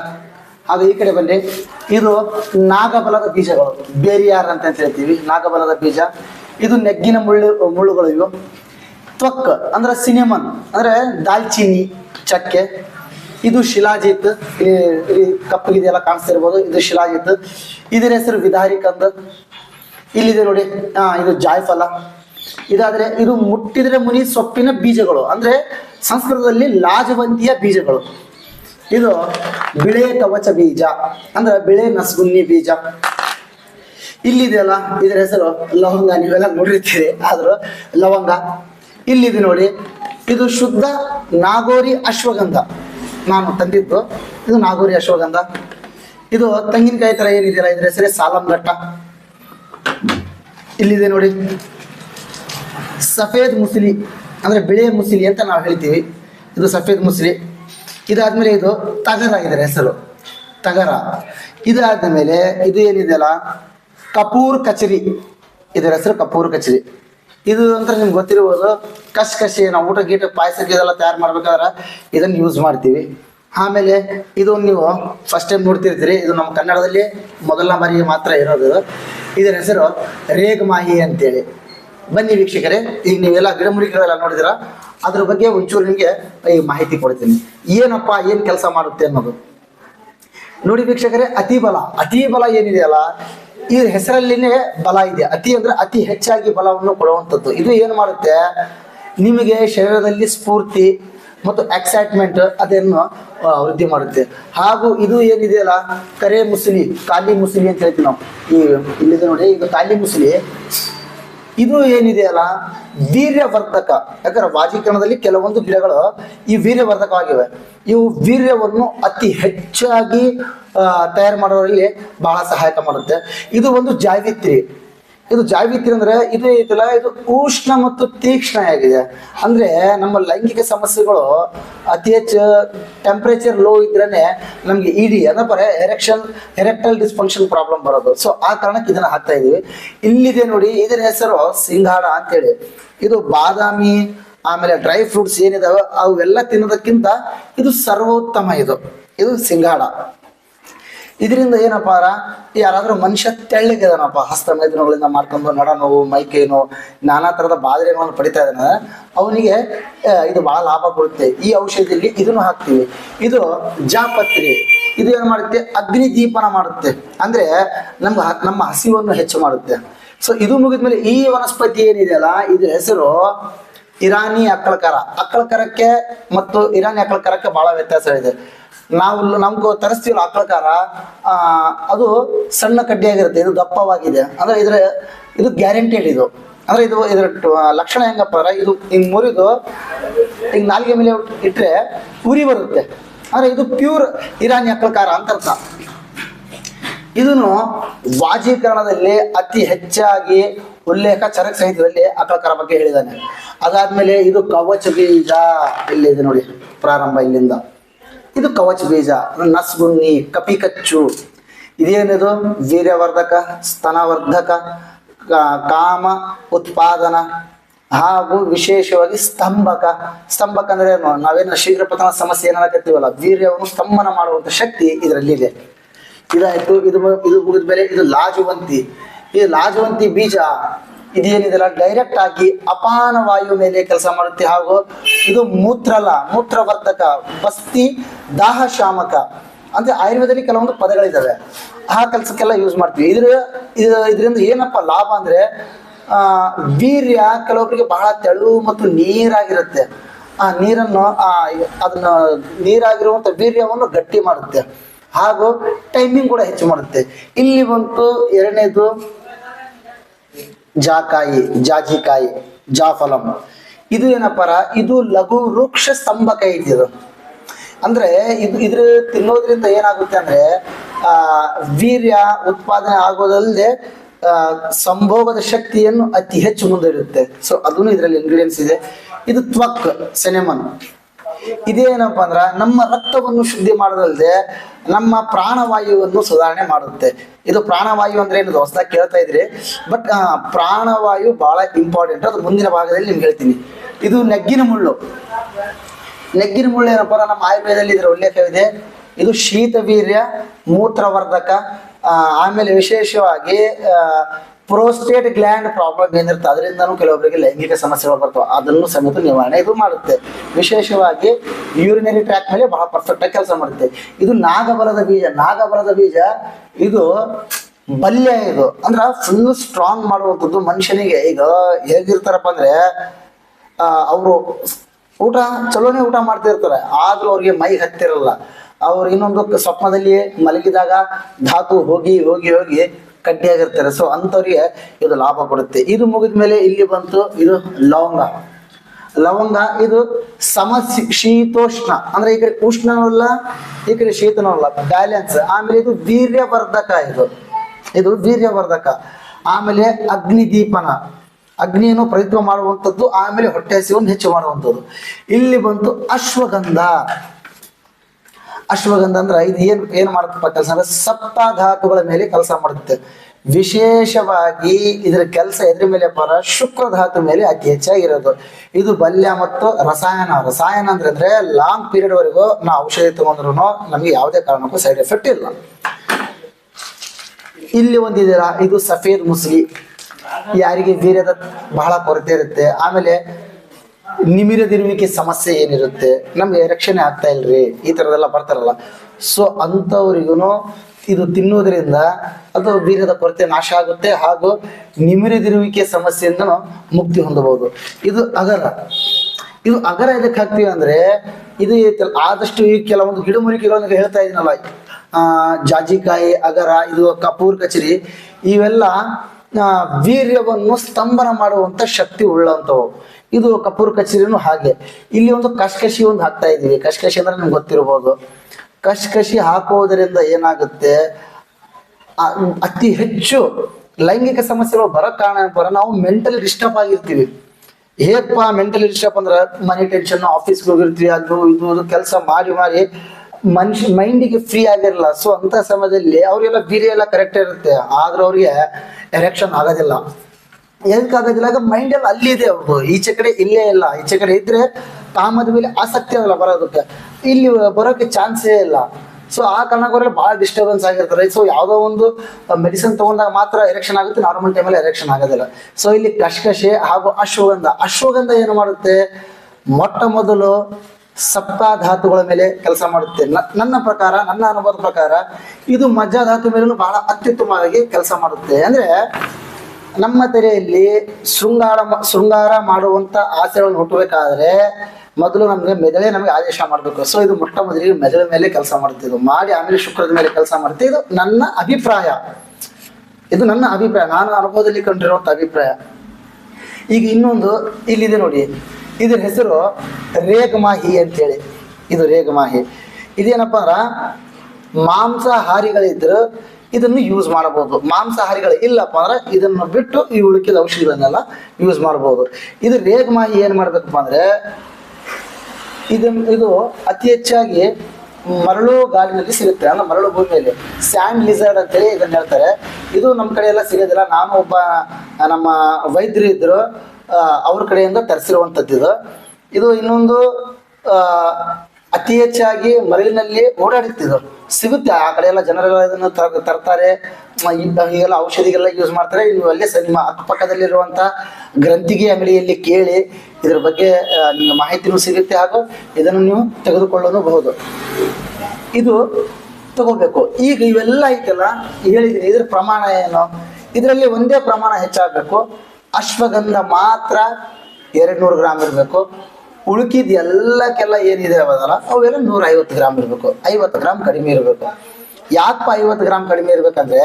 ಹಾಗೂ ಈ ಕಡೆ ಬನ್ನಿ. ಇದು ನಾಗಬಲದ ಬೀಜಗಳು, ಬೇರಿಯಾರ್ ಅಂತ ಹೇಳ್ತೀವಿ, ನಾಗಬಲದ ಬೀಜ. ಇದು ನೆಗ್ಗಿನ ಮುಳ್ಳು, ಮುಳ್ಳುಗಳು ಇವು. ತ್ವಕ್ ಅಂದ್ರೆ ಸಿನಿಮನ್, ಅಂದ್ರೆ ದಾಲ್ಚಿನ್ನಿ ಚಕ್ಕೆ. ಇದು ಶಿಲಾಜಿತ್ ಈ ಕಾಣಿಸ್ತಿರ್ಬೋದು. ಇದು ಶಿಲಾಜಿತ್. ಇದರ ಹೆಸರು ವಿದಾರಿ ಕಂದ. ಇಲ್ಲಿದೆ ನೋಡಿ. ಹಾ, ಇದು ಜಾಯ್ಫಲ. ಇದಾದ್ರೆ ಇದು ಮುಟ್ಟಿದ್ರೆ ಮುನಿ ಸೊಪ್ಪಿನ ಬೀಜಗಳು, ಅಂದ್ರೆ ಸಂಸ್ಕೃತದಲ್ಲಿ ಲಾಜವಂತಿಯ ಬೀಜಗಳು. ಇದು ಬಿಳೆ ಕವಚ ಬೀಜ, ಅಂದ್ರೆ ಬಿಳೆ ನಸ್ಗುನ್ನಿ ಬೀಜ. ಇಲ್ಲಿದೆಯಲ್ಲ ಇದರ ಹೆಸರು ಲವಂಗ, ನೀವೆಲ್ಲ ನೋಡಿರ್ತೀರಿ, ಆದ್ರೂ ಲವಂಗ. ಇಲ್ಲಿದೆ ನೋಡಿ, ಇದು ಶುದ್ಧ ನಾಗೋರಿ ಅಶ್ವಗಂಧ. ನಾನು ತಂದಿದ್ದು, ಇದು ನಾಗೋರಿ ಅಶ್ವಗಂಧ. ಇದು ತೆಂಗಿನಕಾಯಿ ತರ ಏನಿದೆಯಲ್ಲ, ಇದ್ರ ಹೆಸರೇ ಸಾಲಂಘಟ್ಟ ಇಲ್ಲಿದೆ ನೋಡಿ, ಸಫೇದ್ ಮುಸಿಲಿ, ಅಂದ್ರೆ ಬಿಳೆ ಮುಸಿಲಿ ಅಂತ ನಾವು ಹೇಳ್ತೀವಿ. ಇದು ಸಫೇದ್ ಮುಸ್ಲಿ. ಇದಾದ್ಮೇಲೆ ಇದು ತಗರ ಇದರ ಹೆಸರು. ತಗರ. ಇದಾದ ಮೇಲೆ ಇದು ಏನಿದೆಯಲ್ಲ? ಕಪೂರ್ ಕಚರಿ. ಇದರ ಹೆಸರು ಕಪೂರ್ ಕಚರಿ. ಇದು ಅಂತ ನಿಮ್ಗೆ ಗೊತ್ತಿರ್ಬೋದು ಕಸಿ ನಾವು ಊಟ ಗೀಟ ಪಾಯಸಕ್ಕೆ ಇದೆಲ್ಲ ತಯಾರು ಮಾಡ್ಬೇಕಾದ್ರೆ ಇದನ್ನು ಯೂಸ್ ಮಾಡ್ತೀವಿ. ಆಮೇಲೆ ಇದು ನೀವು ಫಸ್ಟ್ ಟೈಮ್ ನೋಡ್ತಿರ್ತೀರಿ, ಇದು ನಮ್ಮ ಕನ್ನಡದಲ್ಲಿ ಮೊದಲನೇ ಬಾರಿಗೆ ಮಾತ್ರ ಇರೋದು ಇದರ ಹೆಸರು ರೇಗಮಾಹಿ ಅಂತೇಳಿ. ಬನ್ನಿ ವೀಕ್ಷಕರೇ, ಈಗ ನೀವೆಲ್ಲ ಗಿಡಮೂಲಿಕೆಗಳೆಲ್ಲ ನೋಡಿದಿರ ಅದ್ರ ಬಗ್ಗೆ ಒಂಚೂರು ನಿಮಗೆ ಈ ಮಾಹಿತಿ ಕೊಡ್ತೀನಿ. ಏನಪ್ಪ, ಏನು ಕೆಲಸ ಮಾಡುತ್ತೆ ಅನ್ನೋದು. ನೋಡಿ ವೀಕ್ಷಕರೇ, ಅತಿ ಬಲ. ಅತಿ ಬಲ ಏನಿದೆಯಲ್ಲ ಈ ಹೆಸರಲ್ಲಿನೇ ಬಲ ಇದೆ. ಅತಿ ಅಂದ್ರೆ ಅತಿ ಹೆಚ್ಚಾಗಿ ಬಲವನ್ನು ಕೊಡುವಂಥದ್ದು. ಇದು ಏನು ಮಾಡುತ್ತೆ? ನಿಮಗೆ ಶರೀರದಲ್ಲಿ ಸ್ಫೂರ್ತಿ ಮತ್ತು ಎಕ್ಸೈಟ್ಮೆಂಟ್ ಅದನ್ನು ವೃದ್ಧಿ ಮಾಡುತ್ತೆ. ಹಾಗೂ ಇದು ಏನಿದೆಯಲ್ಲ ಕರೆ ಮುಸುಲಿ ಕಾಲಿ ಮುಸುಲಿ ಅಂತ ಹೇಳ್ತೀವಿ ನಾವು. ಈ, ಇಲ್ಲಿದೆ ನೋಡಿ, ಈಗ ಕಾಲಿ ಮುಸುಲಿ ಇದು ಏನಿದೆಯಲ್ಲ ವೀರ್ಯವರ್ಧಕ. ಯಾಕಂದ್ರೆ ವಾಜೀಕರಣದಲ್ಲಿ ಕೆಲವೊಂದು ಗಿಡಗಳು ಈ ವೀರ್ಯವರ್ಧಕವಾಗಿವೆ. ಇವು ವೀರ್ಯವನ್ನು ಅತಿ ಹೆಚ್ಚಾಗಿ ತಯಾರು ಮಾಡೋದ್ರಲ್ಲಿ ಬಹಳ ಸಹಾಯಕ ಮಾಡುತ್ತೆ. ಇದು ಒಂದು ಜಾವಿತ್ರಿ. ಇದು ಜಾವಿತ್ರಿ ಅಂದ್ರೆ ಇದು ಐತಲ್ಲ ಇದು ಉಷ್ಣ ಮತ್ತು ತೀಕ್ಷ್ಣ ಆಗಿದೆ ಅಂದ್ರೆ ನಮ್ಮ ಲೈಂಗಿಕ ಸಮಸ್ಯೆಗಳು ಅತಿ ಹೆಚ್ಚು ಟೆಂಪರೇಚರ್ ಲೋ ಇದ್ರೇನೆ ನಮ್ಗೆ ಇಡಿ ಅಂದ್ರೆ ಎರೆಕ್ಷನ್ ಎರೆಕ್ಟಲ್ ಡಿಸ್ಫಂಕ್ಷನ್ ಪ್ರಾಬ್ಲಮ್ ಬರೋದು. ಸೊ ಆ ಕಾರಣಕ್ಕೆ ಇದನ್ನ ಹಾಕ್ತಾ ಇದೀವಿ ಇಲ್ಲಿದೆ ನೋಡಿ, ಇದರ ಹೆಸರು ಸಿಂಗಾಡ ಅಂತೇಳಿ. ಇದು ಬಾದಾಮಿ, ಆಮೇಲೆ ಡ್ರೈ ಫ್ರೂಟ್ಸ್ ಏನಿದಾವೆ, ಅವೆಲ್ಲ ತಿನ್ನೋದಕ್ಕಿಂತ ಇದು ಸರ್ವೋತ್ತಮ ಇದು. ಇದು ಸಿಂಗಾಡ ಇದರಿಂದ ಏನಪ್ಪ ಅರ? ಯಾರಾದ್ರೂ ಮನುಷ್ಯ ತೆಳ್ಳಗಿದಾನಪ್ಪ. ಹಸ್ತ ಮೈದನಗಳಿಂದ ಮಾಡ್ಕೊಂಡು ನಡ ನೋವು, ಮೈಕೈ ನೋವು, ನಾನಾ ಥರದ ಬಾಧೆಗಳನ್ನು ಪಡಿತಾ ಇದ್ದಾನೆ. ಅವನಿಗೆ ಇದು ಬಹಳ ಲಾಭ ಕೊಡುತ್ತೆ. ಈ ಔಷಧಿಯಲ್ಲಿ ಇದನ್ನು ಹಾಕ್ತೀವಿ. ಇದು ಜಾಪತ್ರಿ. ಇದು ಏನು ಮಾಡುತ್ತೆ? ಅಗ್ನಿ ದೀಪನ ಮಾಡುತ್ತೆ. ಅಂದ್ರೆ ನಮ್ಗೆ ಹ- ನಮ್ಮ ಹಸಿವನ್ನು ಹೆಚ್ಚು ಮಾಡುತ್ತೆ. ಸೊ ಇದು ಮುಗಿದ್ಮೇಲೆ ಈ ವನಸ್ಪತಿ ಏನಿದೆಯಲ್ಲ ಇದು ಹೆಸರು ಇರಾನಿ ಅಕ್ಕಳಕರ. ಅಕ್ಕಳಕರಕ್ಕೆ ಮತ್ತು ಇರಾನಿ ಅಕ್ಕಳಕರಕ್ಕೆ ಬಹಳ ವ್ಯತ್ಯಾಸ ಇದೆ ನಾವು ನಮ್ಗೆ ತರಿಸ್ತೀವಲ್ಲ ಆ ಆ, ಅದು ಸಣ್ಣ ಕಡ್ಡಿಯಾಗಿರುತ್ತೆ ಇದು ದಪ್ಪವಾಗಿದೆ. ಅಂದ್ರೆ ಇದ್ರ ಇದು ಗ್ಯಾರಂಟಿಡ್ ಇದು. ಅಂದ್ರೆ ಇದು ಇದರ ಲಕ್ಷಣ ಹೆಂಗಪ್ಪ ಇದು ಹಿಂಗ್ ಮುರಿದು ಈಗ ನಾಲ್ಗೆ ಮೇಲೆ ಇಟ್ರೆ ಉರಿ ಬರುತ್ತೆ. ಅಂದ್ರೆ ಇದು ಪ್ಯೂರ್ ಇರಾನಿ ಅಕ್ಕಳಕಾರ ಅಂತ ಅರ್ಥ ಇದನ್ನು ವಾಜೀಕರಣದಲ್ಲಿ ಅತಿ ಹೆಚ್ಚಾಗಿ ಉಲ್ಲೇಖ ಚರಕ ಸಂಹಿತದಲ್ಲಿ ಅಕ್ಕಳಕರ ಬಗ್ಗೆ ಹೇಳಿದ್ದಾನೆ. ಅದಾದ್ಮೇಲೆ ಇದು ಕವಚ ಬೀಜ ಇಲ್ಲಿದೆ ನೋಡಿ ಪ್ರಾರಂಭ ಇಲ್ಲಿಂದ. ಇದು ಕವಚ ಬೀಜ ನಸ್ಗುನ್ನಿ ಕಪಿಕಚ್ಚು. ಇದೇನಿದು? ವೀರ್ಯವರ್ಧಕ, ಸ್ತನವರ್ಧಕ ಕಾಮ, ಉತ್ಪಾದನ ಹಾಗೂ ವಿಶೇಷವಾಗಿ ಸ್ತಂಭಕ. ಸ್ತಂಭಕ ಅಂದ್ರೆ ಏನು? ನಾವೇನು ಶೀಘ್ರ ಪತನ ಸಮಸ್ಯೆ ಏನಾಗತ್ತೀವಲ್ಲ ವೀರ್ಯವನ್ನು ಸ್ತಂಭನ ಮಾಡುವಂತ ಶಕ್ತಿ ಇದರಲ್ಲಿ ಇದೆ. ಇದಾಯ್ತು, ಇದು ಇದು ಮುಗಿದ ಮೇಲೆ ಇದು ಲಾಜುವಂತಿ. ಈ ಲಾಜುವಂತಿ ಬೀಜ ಇದೇನಿದೆಲ್ಲ ಡೈರೆಕ್ಟ್ ಆಗಿ ಅಪಾನ ವಾಯು ಮೇಲೆ ಕೆಲಸ ಮಾಡುತ್ತೆ ಹಾಗೂ ಇದು ಮೂತ್ರಲ ಮೂತ್ರವರ್ಧಕ, ಬಸ್ತಿ ದಾಹ ಶಾಮಕ ಅಂದ್ರೆ ಆಯುರ್ವೇದದಲ್ಲಿ ಕೆಲವೊಂದು ಪದಗಳಿದ್ದಾವೆ ಆ ಕೆಲಸಕ್ಕೆಲ್ಲ ಯೂಸ್ ಮಾಡ್ತೀವಿ. ಇದ್ರ ಇದು ಇದರಿಂದ ಏನಪ್ಪ ಲಾಭ ಅಂದ್ರೆ, ಆ, ವೀರ್ಯ ಕೆಲವೊಬ್ಬರಿಗೆ ಬಹಳ ತೆಳು ಮತ್ತು ನೀರಾಗಿರುತ್ತೆ. ಆ ನೀರನ್ನು, ಆ, ಅದನ್ನ ನೀರಾಗಿರುವಂತ ವೀರ್ಯವನ್ನು ಗಟ್ಟಿ ಮಾಡುತ್ತೆ. ಹಾಗೂ ಟೈಮಿಂಗ್ ಕೂಡ ಹೆಚ್ಚು ಮಾಡುತ್ತೆ. ಇಲ್ಲಿ ಬಂತು ಎರಡನೇದು ಜಾಕಾಯಿ, ಜಾಜಿಕಾಯಿ, ಜಾಫಲಂ. ಇದು ಏನಪ್ಪರ? ಇದು ಲಘು ವೃಕ್ಷ ಸ್ತಂಭಕ ಇದು. ಅಂದ್ರೆ ಇದು ಇದ್ರ ತಿನ್ನೋದ್ರಿಂದ ಏನಾಗುತ್ತೆ ಅಂದ್ರೆ, ಆ, ವೀರ್ಯ ಉತ್ಪಾದನೆ ಆಗೋದಲ್ಲದೆ ಸಂಭೋಗದ ಶಕ್ತಿಯನ್ನು ಅತಿ ಹೆಚ್ಚು ಮುಂದಿಡುತ್ತೆ ಸೊ ಅದನ್ನು ಇದರಲ್ಲಿ ಇಂಗ್ರೀಡಿಯೆಂಟ್ಸ್ ಇದೆ. ಇದು ತ್ವಕ್ ಸೆನೆಮನ್ ಇದೇನಪ್ಪ ಅಂದ್ರ ನಮ್ಮ ರಕ್ತವನ್ನು ಶುದ್ಧಿ ಮಾಡೋದಲ್ಲದೆ ನಮ್ಮ ಪ್ರಾಣವಾಯುವನ್ನು ಸುಧಾರಣೆ ಮಾಡುತ್ತೆ. ಇದು ಪ್ರಾಣವಾಯು ಅಂದ್ರೆ ಏನು ಹೊಸದಾಗಿ ಕೇಳ್ತಾ ಇದ್ರಿ? ಬಟ್ ಪ್ರಾಣವಾಯು ಬಹಳ ಇಂಪಾರ್ಟೆಂಟ್ ಅದು ಮುಂದಿನ ಭಾಗದಲ್ಲಿ ನಿಮ್ಗೆ ಹೇಳ್ತೀನಿ. ಇದು ನೆಗ್ಗಿನ ಮುಳ್ಳು. ನೆಗ್ಗಿನ ಮುಳ್ಳು ಏನಪ್ಪ ನಮ್ಮ ಆಯುರ್ವೇದದಲ್ಲಿ ಇದರ ಉಲ್ಲೇಖವಿದೆ. ಇದು ಶೀತವೀರ್ಯ ಮೂತ್ರವರ್ಧಕ ಆ, ಆಮೇಲೆ ವಿಶೇಷವಾಗಿ ಪ್ರೋಸ್ಟೇಟ್ ಗ್ಲ್ಯಾಂಡ್ ಪ್ರಾಬ್ಲಮ್ ಏನಿರುತ್ತೆ, ಅದರಿಂದನೂ ಕೆಲವೊಬ್ಬರಿಗೆ ಲೈಂಗಿಕ ಸಮಸ್ಯೆಗಳು ಬರ್ತವೆ. ಅದನ್ನು ಸಮೇತ ನಿವಾರಣೆ ಇದು ಮಾಡುತ್ತೆ. ವಿಶೇಷವಾಗಿ ಯೂರಿನರಿ ಟ್ರ್ಯಾಕ್ ಮೇಲೆ ಬಹಳ ಪರ್ಫೆಕ್ಟ್ ಆಗಿ ಕೆಲಸ ಮಾಡುತ್ತೆ. ಇದು ನಾಗಬಲದ ಬೀಜ ನಾಗಬಲದ ಬೀಜ, ಇದು ಬಲ್ಯ ಇದು. ಅಂದ್ರೆ ಫುಲ್ ಸ್ಟ್ರಾಂಗ್ ಮಾಡುವಂಥದ್ದು ಮನುಷ್ಯನಿಗೆ. ಈಗ ಹೇಗಿರ್ತಾರಪ್ಪ ಅಂದ್ರೆ ಅವರು ಊಟ, ಚಲೋನೇ ಊಟ ಮಾಡ್ತಿರ್ತಾರೆ ಆದ್ರೂ ಅವ್ರಿಗೆ ಮೈ ಹತ್ತಿರಲ್ಲ. ಅವ್ರು ಇನ್ನೊಂದು ಸ್ವಪ್ನದಲ್ಲಿ ಮಲಗಿದಾಗ ಧಾತು ಹೋಗಿ ಹೋಗಿ ಹೋಗಿ ಕಡ್ಡಿಯಾಗಿರ್ತಾರೆ. ಸೊ ಅಂಥವ್ರಿಗೆ ಇದು ಲಾಭ ಕೊಡುತ್ತೆ. ಇದು ಮುಗಿದ ಮೇಲೆ ಇಲ್ಲಿ ಬಂತು, ಇದು ಲವಂಗ. ಲವಂಗ, ಇದು ಸಮ ಶೀತೋಷ್ಣ. ಅಂದ್ರೆ ಈ ಕಡೆ ಉಷ್ಣನೂ ಇಲ್ಲ ಈ ಕಡೆ ಶೀತನೂ ಇಲ್ಲ ಬ್ಯಾಲೆನ್ಸ್ ಆಮೇಲೆ ಇದು ವೀರ್ಯವರ್ಧಕ ಇದು. ಇದು ವೀರ್ಯವರ್ಧಕ. ಆಮೇಲೆ ಅಗ್ನಿದೀಪನ ಅಗ್ನಿಯನ್ನು ಪ್ರಯತ್ನ ಮಾಡುವಂಥದ್ದು, ಆಮೇಲೆ ಹೊಟ್ಟೆ ಹಸಿವನ್ನು ಹೆಚ್ಚು ಮಾಡುವಂಥದ್ದು. ಇಲ್ಲಿ ಬಂತು ಅಶ್ವಗಂಧ. ಅಶ್ವಗಂಧ ಅಂದ್ರೆ ಇದು ಏನ್ ಏನ್ ಮಾಡುತ್ತಪ್ಪ ಕೆಲಸ ಅಂದ್ರೆ ಸಪ್ತಾಧಾತುಗಳ ಮೇಲೆ ಕೆಲಸ ಮಾಡುತ್ತೆ ವಿಶೇಷವಾಗಿ ಇದರ ಕೆಲಸ ಎದ್ರ ಮೇಲೆ ಪರ ಶುಕ್ರ ಧಾತು ಮೇಲೆ ಅತಿ ಹೆಚ್ಚಾಗಿರೋದು. ಇದು ಬಲ್ಯ ಮತ್ತು ರಸಾಯನ. ರಸಾಯನ ಅಂದ್ರೆ ಅಂದ್ರೆ ಲಾಂಗ್ ಪೀರಿಯಡ್ ವರೆಗೂ ನಾವು ಔಷಧಿ ತಗೊಂಡ್ರು ನಮಗೆ ಯಾವುದೇ ಕಾರಣಕ್ಕೂ ಸೈಡ್ ಎಫೆಕ್ಟ್ ಇಲ್ಲ. ಇಲ್ಲಿ ಒಂದಿದ್ದೀರಾ ಇದು ಸಫೇದ್ ಮುಸ್ಲಿ. ಯಾರಿಗೆ ವೀರ್ಯದ ಬಹಳ ಕೊರತೆ ಇರುತ್ತೆ. ಆಮೇಲೆ ನಿಮಿರದಿರುವಿಕೆ ಸಮಸ್ಯೆ ಏನಿರುತ್ತೆ? ನಮ್ಗೆ ರಕ್ಷಣೆ ಆಗ್ತಾ ಇಲ್ರಿ? ಈ ಥರದೆಲ್ಲ ಬರ್ತಾರಲ್ಲ. ಸೊ ಅಂಥವ್ರಿಗೂ ಇದು ತಿನ್ನೋದ್ರಿಂದ ಅದು ವೀರ್ಯದ ಕೊರತೆ ನಾಶ ಆಗುತ್ತೆ ಹಾಗೂ ನಿಮಿರದಿರುವಿಕೆ ಸಮಸ್ಯೆಯಿಂದ ಮುಕ್ತಿ ಹೊಂದಬಹುದು. ಇದು ಅಗರ. ಇದು ಅಗರ ಇದಕ್ಕೆ ಹಾಕ್ತೀವಿ ಅಂದ್ರೆ, ಇದು ಆದಷ್ಟು ಈ ಕೆಲವೊಂದು ಗಿಡಮೂಲಿಕೆಗಳನ್ನು ಹೇಳ್ತಾ ಇದೀನಲ್ಲ. ಆ, ಜಾಜಿಕಾಯಿ, ಅಗರ, ಇದು ಕಪೂರ್, ಕಚೇರಿ, ಇವೆಲ್ಲ ವೀರ್ಯವನ್ನು ಸ್ತಂಭನ ಮಾಡುವಂತ ಶಕ್ತಿ ಉಳ್ಳಂತವು ಇದು ಕಪೂರ್ ಕಚೇರಿನೂ ಹಾಗೆ. ಇಲ್ಲಿ ಒಂದು ಕಶ್ಕಶಿ ಒಂದು ಹಾಕ್ತಾ ಇದೀವಿ ಕಶ್ಕಶಿ ಅಂದ್ರೆ ನಿಮ್ಗೆ ಗೊತ್ತಿರ್ಬೋದು. ಕಶ್ಕಶಿ ಹಾಕೋದ್ರಿಂದ ಏನಾಗುತ್ತೆ? ಅತಿ ಹೆಚ್ಚು ಲೈಂಗಿಕ ಸಮಸ್ಯೆಗಳು ಬರೋ ಕಾರಣ ನಾವು ಮೆಂಟಲಿ ಡಿಸ್ಟರ್ಬ್ ಆಗಿರ್ತೀವಿ. ಹೇಗಪ್ಪ ಮೆಂಟಲಿ ಡಿಸ್ಟರ್ಬ್ ಅಂದ್ರೆ ಮನಿ ಟೆನ್ಷನ್ ಆಫೀಸ್ಗೆ ಹೋಗಿರ್ತೀವಿ, ಅದು, ಇದು ಕೆಲಸ ಮಾಡಿ ಮಾರಿ ಮನುಷ್ಯ ಮೈಂಡಿಗೆ ಫ್ರೀ ಆಗಿರಲ್ಲ. ಸೊ ಅಂತ ಸಮಯದಲ್ಲಿ ಅವರಿಗೆಲ್ಲ ಬೀರಿ ಎಲ್ಲ ಕರೆಕ್ಟ್ ಇರುತ್ತೆ. ಆದ್ರೆ ಅವ್ರಿಗೆ ಎರೆಕ್ಷನ್ ಆಗೋದಿಲ್ಲ. ಎದಕ್ಕಾಗೋದಿಲ್ಲ ಮೈಂಡ್ ಎಲ್ಲ ಅಲ್ಲಿದೆ ಅವ್ರದ್ದು ಈಚೆ ಕಡೆ ಇಲ್ಲೇ ಇಲ್ಲ. ಈಚೆ ಕಡೆ ಇದ್ರೆ ಕಾಮದ ಮೇಲೆ ಆಸಕ್ತಿ ಅದಲ್ಲ ಬರೋದಕ್ಕೆ. ಇಲ್ಲಿ ಬರೋಕೆ ಚಾನ್ಸೇ ಇಲ್ಲ. ಸೊ ಆ ಕಾರಣಕ್ಕೋರಲ್ಲಿ ಭಾಳ ಡಿಸ್ಟರ್ಬೆನ್ಸ್ ಆಗಿರ್ತಾರೆ. ಸೊ ಯಾವುದೋ ಒಂದು ಮೆಡಿಸಿನ್ ತಗೊಂಡಾಗ ಮಾತ್ರ ಎರೆಕ್ಷನ್ ಆಗುತ್ತೆ. ನಾರ್ಮಲ್ ಟೈಮಲ್ಲಿ ಎರೆಕ್ಷನ್ ಆಗೋದಿಲ್ಲ. ಸೊ ಇಲ್ಲಿ ಕಶ್ಕಶೆ ಹಾಗೂ ಅಶ್ವಗಂಧ. ಅಶ್ವಗಂಧ ಏನು ಮಾಡುತ್ತೆ? ಮೊಟ್ಟ ಮೊದಲು ಸಪ್ತಾ ಧಾತುಗಳ ಮೇಲೆ ಕೆಲಸ ಮಾಡುತ್ತೆ. ನನ್ನ ಪ್ರಕಾರ, ನನ್ನ ಅನುಭವದ ಪ್ರಕಾರ, ಇದು ಮಜ್ಜಾ ಧಾತು ಮೇಲೂ ಬಹಳ ಅತ್ಯುತ್ತಮವಾಗಿ ಕೆಲಸ ಮಾಡುತ್ತೆ. ಅಂದ್ರೆ ನಮ್ಮ ತೆರೆಯಲ್ಲಿ ಶೃಂಗಾರ ಶೃಂಗಾರ ಮಾಡುವಂತ ಆಸೆಗಳನ್ನು ಹುಟ್ಟಬೇಕಾದ್ರೆ ಮೊದಲು ನಮಗೆ ಮೆದುಳೇ ನಮಗೆ ಆದೇಶ ಮಾಡಬೇಕು. ಸೊ ಇದು ಮೊಟ್ಟ ಮೊದಲಿಗೆ ಮೆದುಳ ಮೇಲೆ ಕೆಲಸ ಮಾಡುತ್ತೆ ಇದು ಮಾಡಿ ಆಮೇಲೆ ಶುಕ್ರದ ಮೇಲೆ ಕೆಲಸ ಮಾಡುತ್ತೆ ಇದು ನನ್ನ ಅಭಿಪ್ರಾಯ. ಇದು ನನ್ನ ಅಭಿಪ್ರಾಯ. ನಾನು ಅನುಭವದಲ್ಲಿ ಕಂಡಿರುವಂತ ಅಭಿಪ್ರಾಯ. ಈಗ ಇನ್ನೊಂದು ಇಲ್ಲಿದೆ ನೋಡಿ. ಇದ್ರ ಹೆಸರು ರೇಗಮಾಹಿ ಅಂತೇಳಿ. ಇದು ರೇಗಮಾಹಿ. ಇದೇನಪ್ಪ ಅಂದ್ರ ಮಾಂಸಾಹಾರಿಗಳಿದ್ರು ಇದನ್ನು ಯೂಸ್ ಮಾಡಬಹುದು. ಮಾಂಸಾಹಾರಿಗಳು ಇಲ್ಲಪ್ಪ ಅಂದ್ರೆ ಇದನ್ನು ಬಿಟ್ಟು ಈ ಉಳಿಕಿದ ಔಷಧಿಗಳನ್ನೆಲ್ಲ ಯೂಸ್ ಮಾಡಬಹುದು. ಇದು ರೇಗಮಾಹಿ ಏನ್ ಮಾಡ್ಬೇಕಪ್ಪ ಅಂದ್ರೆ ಇದನ್ನು ಇದು ಅತಿ ಹೆಚ್ಚಾಗಿ ಮರಳು ಗಾಡಿನಲ್ಲಿ ಸಿಗುತ್ತೆ. ಅಂದ್ರೆ ಮರಳು ಭೂಮಿಯಲ್ಲಿ. ಸ್ಯಾಂಡ್ ಲಿಸರ್ಡ್ ಅಂತೇಳಿ ಇದನ್ನ ಹೇಳ್ತಾರೆ. ಇದು ನಮ್ಮ ಕಡೆ ಎಲ್ಲ ಸಿಗೋದಿಲ್ಲ. ನಾನು ಒಬ್ಬ ನಮ್ಮ ವೈದ್ಯರು ಇದ್ರು. ಅವ್ರ ಕಡೆಯಿಂದ ತರಿಸಿರುವಂಥದ್ದು ಇದು. ಇದು ಇನ್ನೊಂದು ಅತಿ ಹೆಚ್ಚಾಗಿ ಮರಳಿನಲ್ಲಿ ಓಡಾಡುತ್ತಿದ್ದು ಸಿಗುತ್ತೆ. ಆ ಕಡೆ ಎಲ್ಲ ಜನರೆಲ್ಲ ಇದನ್ನು ತರ- ತರ್ತಾರೆ. ಹೀಗೆಲ್ಲ ಔಷಧಿಗೆಲ್ಲ ಯೂಸ್ ಮಾಡ್ತಾರೆ. ನೀವು ಅಲ್ಲೇ ಸರ್ ನಿಮ್ಮ ಅಕ್ಕಪಕ್ಕದಲ್ಲಿರುವಂಥ ಗ್ರಂಥಿಗೆ ಅಂಗಡಿಯಲ್ಲಿ ಕೇಳಿ ಇದ್ರ ಬಗ್ಗೆ ನಿಮ್ಗೆ ಮಾಹಿತಿನೂ ಸಿಗುತ್ತೆ ಹಾಗೂ ಇದನ್ನು ನೀವು ತೆಗೆದುಕೊಳ್ಳಬಹುದು. ಇದು ತಗೋಬೇಕು. ಈಗ ಇವೆಲ್ಲ ಐತಲ್ಲ ಹೇಳಿದ್ದೀನಿ ಇದ್ರ ಪ್ರಮಾಣ ಏನು? ಇದರಲ್ಲಿ ಒಂದೇ ಪ್ರಮಾಣ ಹೆಚ್ಚಾಗಬೇಕು. ಅಶ್ವಗಂಧ ಮಾತ್ರ ಎರಡು ನೂರು ಗ್ರಾಮ್ ಇರಬೇಕು. ಉಳುಕಿದ ಎಲ್ಲಕ್ಕೆಲ್ಲ ಏನಿದೆ ಅವದಲ್ಲ ಅವೆಲ್ಲ ನೂರ ಐವತ್ತು ಗ್ರಾಮ್ ಇರಬೇಕು. ಐವತ್ತು ಗ್ರಾಮ್ ಕಡಿಮೆ ಇರಬೇಕು. ಯಾಕಪ್ಪ ಐವತ್ತು ಗ್ರಾಮ್ ಕಡಿಮೆ ಇರ್ಬೇಕಂದ್ರೆ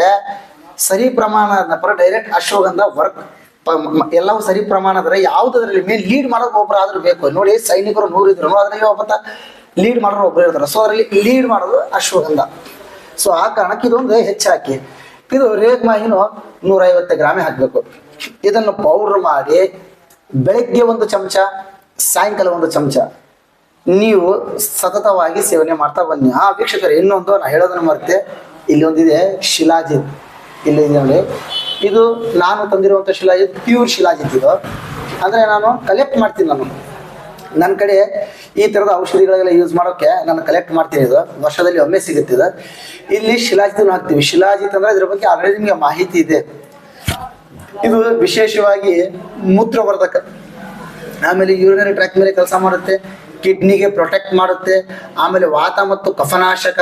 ಸರಿ ಪ್ರಮಾಣ ಪರ ಡೈರೆಕ್ಟ್ ಅಶ್ವಗಂಧ ವರ್ಕ್ ಎಲ್ಲವೂ ಸರಿ ಪ್ರಮಾಣ ಅಂದ್ರೆ ಯಾವ್ದದ್ರಲ್ಲಿ ಮೇನ್ ಲೀಡ್ ಮಾಡೋಕೆ ಒಬ್ಬರು ಆದ್ರೂ ಬೇಕು. ನೋಡಿ ಸೈನಿಕರು ನೂರು ಇದ್ರು ಅದ್ರಲ್ಲಿ ಒಬ್ಬ ಲೀಡ್ ಮಾಡೋರು ಒಬ್ರು ಇರ್ತಾರೆ. ಸೊ ಅದರಲ್ಲಿ ಲೀಡ್ ಮಾಡೋದು ಅಶ್ವಗಂಧ. ಸೊ ಆ ಕಾರಣಕ್ಕೆ ಇದೊಂದು ಹೆಚ್ಚಾಕಿ. ಇದು ರೇಗ್ಮಾಯಿನು ನೂರೈವತ್ತು ಗ್ರಾಮೇ ಹಾಕಬೇಕು. ಇದನ್ನು ಪೌಡ್ರ್ ಮಾಡಿ ಬೆಳಗ್ಗೆ ಒಂದು ಚಮಚ ಸಾಯಂಕಾಲ ಒಂದು ಚಮಚ ನೀವು ಸತತವಾಗಿ ಸೇವನೆ ಮಾಡ್ತಾ ಬನ್ನಿ. ಆ ವೀಕ್ಷಕರು, ಇನ್ನೊಂದು ನಾ ಹೇಳೋದನ್ನ ಮರ್ತೆ, ಇಲ್ಲಿ ಒಂದಿದೆ ಶಿಲಾಜಿತ್. ಇಲ್ಲಿ ಇದೆ ನೋಡಿ. ಇದು ನಾನು ತಂದಿರುವಂಥ ಶಿಲಾಜಿತ್ ಪ್ಯೂರ್ ಶಿಲಾಜಿತ್ ಇದು. ಅಂದ್ರೆ ನಾನು ಕಲೆಕ್ಟ್ ಮಾಡ್ತೀನಿ ನಾನು. ನನ್ನ ಕಡೆ ಈ ಥರದ ಔಷಧಿಗಳೆಲ್ಲ ಯೂಸ್ ಮಾಡೋಕೆ ನಾನು ಕಲೆಕ್ಟ್ ಮಾಡ್ತೀನಿ ಇದು. ವರ್ಷದಲ್ಲಿ ಒಮ್ಮೆ ಸಿಗುತ್ತೆ ಇದು. ಇಲ್ಲಿ ಶಿಲಾಜಿತನ್ನು ಹಾಕ್ತೀವಿ. ಶಿಲಾಜಿತ್ ಅಂದ್ರೆ ಇದ್ರ ಬಗ್ಗೆ ಆಲ್ರೆಡಿ ನಿಮಗೆ ಮಾಹಿತಿ ಇದೆ. ಇದು ವಿಶೇಷವಾಗಿ ಮೂತ್ರವರ್ಧಕ ಆಮೇಲೆ ಯೂರಿನರಿ ಟ್ರ್ಯಾಕ್ ಮೇಲೆ ಕೆಲಸ ಮಾಡುತ್ತೆ ಕಿಡ್ನಿಗೆ ಪ್ರೊಟೆಕ್ಟ್ ಮಾಡುತ್ತೆ, ಆಮೇಲೆ ವಾತ ಮತ್ತು ಕಫನಾಶಕ,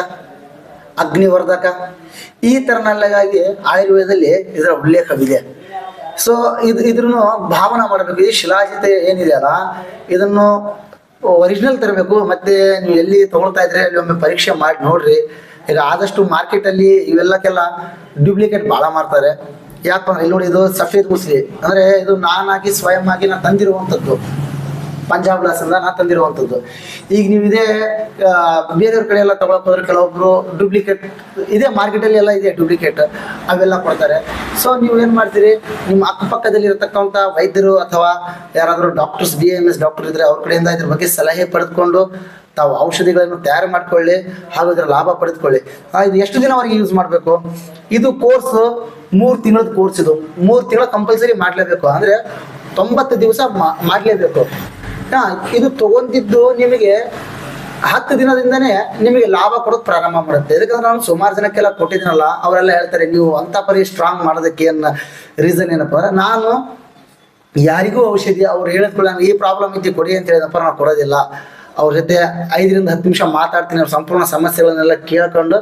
ಅಗ್ನಿವರ್ಧಕ, ಈ ಥರನೆಲ್ಲಗಾಗಿ ಆಯುರ್ವೇದದಲ್ಲಿ ಇದರ ಉಲ್ಲೇಖವಿದೆ. ಸೊ ಇದು ಇದ್ರೂ ಭಾವನೆ ಮಾಡಬೇಕು. ಈ ಶಿಲಾಜಿತೆ ಏನಿದೆ ಅಲ್ಲ, ಇದನ್ನು ಒರಿಜಿನಲ್ ತರಬೇಕು. ಮತ್ತೆ ನೀವು ಎಲ್ಲಿ ತಗೊಳ್ತಾ ಇದ್ರೆ ಅಲ್ಲಿ ಒಮ್ಮೆ ಪರೀಕ್ಷೆ ಮಾಡಿ ನೋಡ್ರಿ. ಈಗ ಆದಷ್ಟು ಮಾರ್ಕೆಟಲ್ಲಿ ಇವೆಲ್ಲಕ್ಕೆಲ್ಲ ಡ್ಯೂಪ್ಲಿಕೇಟ್ ಭಾಳ ಮಾಡ್ತಾರೆ. ಯಾಕಂದ್ರೆ ಇಲ್ಲಿ ನೋಡಿ ಇದು ಸಫೇದ್ ಮುಸ್ಲಿ. ಅಂದ್ರೆ ಇದು ನಾನಾಗಿ ಸ್ವಯಂ ಆಗಿ ನಾನು ತಂದಿರುವಂಥದ್ದು. ಪಂಜಾಬ್ ಲಾಸಿಂದ ನಾನು ತಂದಿರುವಂಥದ್ದು. ಈಗ ನೀವು ಇದೇ ಬೇರೆಯವ್ರ ಕಡೆ ಎಲ್ಲ ಹೋದ್ರೆ ಕೆಲವೊಬ್ರು ಡೂಪ್ಲಿಕೇಟ್ ಇದೇ ಮಾರ್ಕೆಟಲ್ಲಿ ಎಲ್ಲ ಇದೆ ಡೂಪ್ಲಿಕೇಟ್ ಅವೆಲ್ಲ ಕೊಡ್ತಾರೆ. ಸೊ ನೀವು ಏನು ಮಾಡ್ತೀರಿ? ನಿಮ್ಮ ಅಕ್ಕಪಕ್ಕದಲ್ಲಿ ಇರತಕ್ಕಂಥ ವೈದ್ಯರು ಅಥವಾ ಯಾರಾದರೂ doctors B M S doctor ಇದ್ರೆ ಅವ್ರ ಕಡೆಯಿಂದ ಇದ್ರ ಬಗ್ಗೆ ಸಲಹೆ ಪಡೆದುಕೊಂಡು ತಾವು ಔಷಧಿಗಳನ್ನು ತಯಾರು ಮಾಡ್ಕೊಳ್ಳಿ ಹಾಗೂ ಇದರ ಲಾಭ ಪಡೆದುಕೊಳ್ಳಿ. ಇದು ಎಷ್ಟು ದಿನವರೆಗೆ ಯೂಸ್ ಮಾಡಬೇಕು? ಇದು ಕೋರ್ಸ್ ಮೂರು ತಿಂಗಳದ ಕೋರ್ಸ್ ಇದು. ಮೂರು ತಿಂಗಳ ಕಂಪಲ್ಸರಿ ಮಾಡಲೇಬೇಕು. ಅಂದ್ರೆ ತೊಂಬತ್ತು ದಿವಸ ಮಾಡಲೇಬೇಕು. ಇದು ತಗೊಂಡಿದ್ದು ನಿಮಗೆ ಹತ್ತು ದಿನದಿಂದನೇ ನಿಮಗೆ ಲಾಭ ಕೊಡೋದು ಪ್ರಾರಂಭ ಮಾಡುತ್ತೆ. ಯಾಕಂದ್ರೆ ನಾನು ಸುಮಾರು ಜನಕ್ಕೆಲ್ಲ ಕೊಟ್ಟಿದ್ದೀನಲ್ಲ, ಅವರೆಲ್ಲ ಹೇಳ್ತಾರೆ, ನೀವು ಅಂತ ಪರಿ ಸ್ಟ್ರಾಂಗ್ ಮಾಡೋದಕ್ಕೆ ಏನು ರೀಸನ್ ಏನಪ್ಪ? ಅಂದ್ರೆ ನಾನು ಯಾರಿಗೂ ಔಷಧಿ ಅವ್ರು ಹೇಳಿದ್ಕೊಳ್ಳ ಈ ಪ್ರಾಬ್ಲಮ್ ಇದ್ದು ಕೊಡಿ ಅಂತ ಹೇಳಿದಪ್ಪ ನಾನು ಕೊಡೋದಿಲ್ಲ. ಅವ್ರ ಜೊತೆ ಐದರಿಂದ ಹತ್ತು ನಿಮಿಷ ಮಾತಾಡ್ತೀನಿ, ಅವ್ರ ಸಂಪೂರ್ಣ ಸಮಸ್ಯೆಗಳನ್ನೆಲ್ಲ ಕೇಳ್ಕೊಂಡು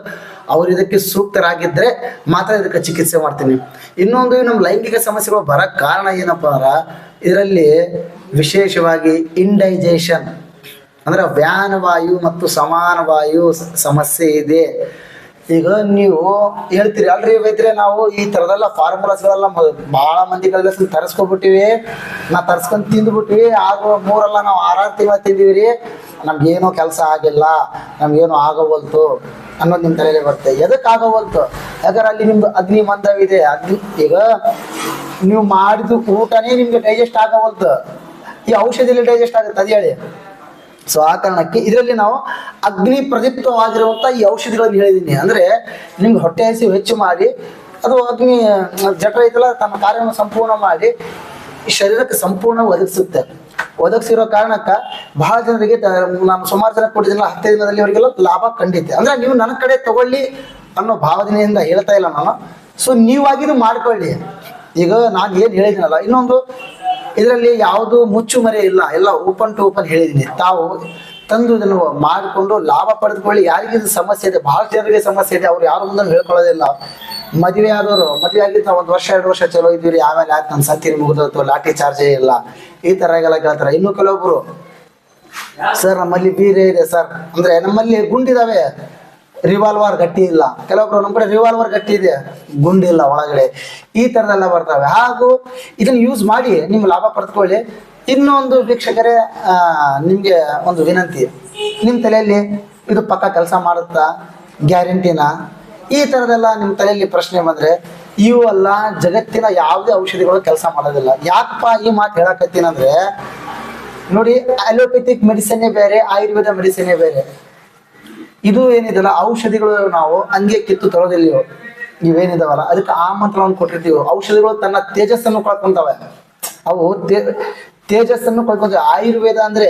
ಅವ್ರು ಇದಕ್ಕೆ ಸೂಕ್ತರಾಗಿದ್ದರೆ ಮಾತ್ರ ಇದಕ್ಕೆ ಚಿಕಿತ್ಸೆ ಮಾಡ್ತೀನಿ. ಇನ್ನೊಂದು ನಮ್ಮ ಲೈಂಗಿಕ ಸಮಸ್ಯೆಗಳು ಬರೋಕ್ಕೆ ಕಾರಣ ಏನಪ್ಪ ಅಂದ್ರೆ, ಇದರಲ್ಲಿ ವಿಶೇಷವಾಗಿ ಇಂಡೈಜೇಷನ್ ಅಂದ್ರೆ ವ್ಯಾನ್ ವಾಯು ಮತ್ತು ಸಮಾನ ವಾಯು ಸಮಸ್ಯೆ ಇದೆ. ಈಗ ನೀವು ಹೇಳ್ತೀರಿ, ಅಲ್ರಿ ವೈದ್ಯರೆ, ನಾವು ಈ ಥರದೆಲ್ಲ ಫಾರ್ಮುಲಾಸ್ಗಳೆಲ್ಲ ಭಾಳ ಮಂದಿಗಳೆಲ್ಲ ತರಿಸ್ಕೊಬಿಟ್ಟಿವಿ. ನಾ ತರ್ಸ್ಕೊಂಡು ತಿಂದ್ಬಿಟ್ಟಿವಿ ಆಗ ಮೂರಲ್ಲ, ನಾವು ಆರಾರು ತಿಂಗಳ ತಿಂದಿವಿ ರೀ. ನಮ್ಗೇನು ಕೆಲಸ ಆಗಿಲ್ಲ, ನಮ್ಗೇನು ಆಗೋವಲ್ತು ಅನ್ನೋದು ನಿಮ್ಮ ತಲೆಯಲ್ಲಿ ಬರುತ್ತೆ. ಎದಕ್ಕೆ ಆಗೋವಲ್ತು? ಯಾಕಂದ್ರೆ ಅಲ್ಲಿ ನಿಮ್ದು ಅಗ್ನಿ ಮಂದವಿದೆ. ಅಗ್ನಿ, ಈಗ ನೀವು ಮಾಡಿದ ಊಟನೇ ನಿಮ್ಗೆ ಡೈಜೆಸ್ಟ್ ಆಗೋವಲ್ತು. ಈ ಔಷಧಿಯಲ್ಲಿ ಡೈಜೆಸ್ಟ್ ಆಗುತ್ತೆ, ಅದು ಹೇಳಿ. ಸೊ ಆ ಕಾರಣಕ್ಕೆ ಇದರಲ್ಲಿ ನಾವು ಅಗ್ನಿ ಪ್ರದೀಪ್ತವಾಗಿರುವಂತ ಈ ಔಷಧಿಗಳನ್ನು ಹೇಳಿದ್ದೀನಿ ಅಂದ್ರೆ ನಿಮ್ಗೆ ಹೊಟ್ಟೆ ಹಸಿ ಹೆಚ್ಚು ಮಾಡಿ, ಅದು ಅಗ್ನಿ ಜಠರ ಐತಲ್ಲ ತನ್ನ ಕಾರ್ಯವನ್ನು ಸಂಪೂರ್ಣ ಮಾಡಿ ಈ ಶರೀರಕ್ಕೆ ಸಂಪೂರ್ಣ ಒದಗಿಸುತ್ತೆ. ಒದಗಿಸಿರೋ ಕಾರಣಕ್ಕ ಬಹಳ ಜನರಿಗೆ ನಾನು ಸುಮಾರು ಜನ ಕೊಟ್ಟಿದ್ದಿಲ್ಲ ಹತ್ತೈದು ದಿನದಲ್ಲಿ ಅವರಿಗೆಲ್ಲ ಲಾಭ ಖಂಡಿತ ಅಂದ್ರೆ ನೀವು ನನ್ನ ಕಡೆ ತಗೊಳ್ಳಿ ಅನ್ನೋ ಭಾವನೆಯಿಂದ ಹೇಳ್ತಾ ಇಲ್ಲ ನಾನು. ಸೊ ನೀವಾಗಿದು ಮಾಡ್ಕೊಳ್ಳಿ. ಈಗ ನಾನು ಏನು ಹೇಳಿದ್ದೀನಲ್ಲ ಇನ್ನೊಂದು ಇದರಲ್ಲಿ ಯಾವುದು ಮುಚ್ಚು ಮರೆ ಇಲ್ಲ, ಎಲ್ಲ ಓಪನ್ ಟು ಓಪನ್ ಹೇಳಿದ್ದೀನಿ ತಾವು ತಂದು ಇದನ್ನು ಮಾಡಿಕೊಂಡು ಲಾಭ ಪಡೆದುಕೊಳ್ಳಿ. ಯಾರಿಗಿದು ಸಮಸ್ಯೆ ಇದೆ, ಬಹಳ ಜನರಿಗೆ ಸಮಸ್ಯೆ ಇದೆ, ಅವ್ರು ಯಾರು ಮುಂದೆ ಹೇಳ್ಕೊಳ್ಳೋದಿಲ್ಲ ಮದುವೆ ಆದವರು, ಮದುವೆ ಆಗಿದ್ದ ಒಂದು ವರ್ಷ, ಎರಡು ವರ್ಷ ಚಲೋ ಇದ್ದೀರಿ, ಆಮೇಲೆ ಆಯ್ತು ನನ್ನ ಸತ್ತಿನ ಮುಗಿದೋತು ಲಾಠಿ ಚಾರ್ಜೇ ಇಲ್ಲ. ಈ ತರ ಎಲ್ಲ ಕೇಳ್ತಾರೆ. ಇನ್ನು ಕೆಲವೊಬ್ರು, ಸರ್, ನಮ್ಮಲ್ಲಿ ಬೀರೆ ಇದೆ, ಸರ್. ಅಂದ್ರೆ ನಮ್ಮಲ್ಲಿ ಗುಂಡಿದಾವೆ. ರಿವಾಲ್ವರ್ ಗಟ್ಟಿ ಇಲ್ಲ. ಕೆಲವೊಬ್ರು ನಮ್ಮ ಕಡೆ ರಿವಾಲ್ವರ್ ಗಟ್ಟಿ ಇದೆ. ಗುಂಡಿಲ್ಲ ಒಳಗಡೆ. ಈ ತರದೆಲ್ಲ ಬರ್ತವೆ. ಹಾಗೂ ಇದನ್ನ ಯೂಸ್ ಮಾಡಿ, ನಿಮ್ಮ ಲಾಭ ಪಡೆದುಕೊಳ್ಳಿ ಇನ್ನೊಂದು ವೀಕ್ಷಕರೇ ನಿಮ್ಗೆ ಒಂದು ವಿನಂತಿ. ನಿಮ್ಮ ತಲೆಯಲ್ಲಿ ಇದು ಪಕ್ಕ ಕೆಲಸ ಮಾಡುತ್ತಾ? ಗ್ಯಾರಂಟಿನ? ಈ ಥರದೆಲ್ಲ ನಿಮ್ಮ ತಲೆಯಲ್ಲಿ ಪ್ರಶ್ನೆ ಬಂದ್ರೆ, ಇವು ಅಲ್ಲ ಜಗತ್ತಿನ ಯಾವುದೇ ಔಷಧಿಗಳು ಕೆಲಸ ಮಾಡೋದಿಲ್ಲ. ಯಾಕಪ್ಪ ಈ ಮಾತು ಹೇಳಕತ್ತೀನಂದ್ರೆ, ನೋಡಿ ಅಲೋಪೆಥಿಕ್ ಮೆಡಿಸಿನ್ನೇ ಬೇರೆ, ಆಯುರ್ವೇದ ಮೆಡಿಸಿನ್ನೇ ಬೇರೆ. ಇದು ಏನಿದೆಲ್ಲ ಔಷಧಿಗಳು ನಾವು ಹಂಗೆ ಕಿತ್ತು ತರೋದಿಲ್ಲ ಇವೇನಿದಾವಲ್ಲ? ಅದಕ್ಕೆ ಆಮಂತ್ರಣವನ್ನು ಕೊಟ್ಟಿರ್ತೀವಿ? ಔಷಧಿಗಳು ತನ್ನ ತೇಜಸ್ಸನ್ನು ಕಳ್ಕೊಂತವೆ. ಅವು ತೇಜಸ್ಸನ್ನು ಕಳ್ಕೊಂತ ಆಯುರ್ವೇದ ಅಂದ್ರೆ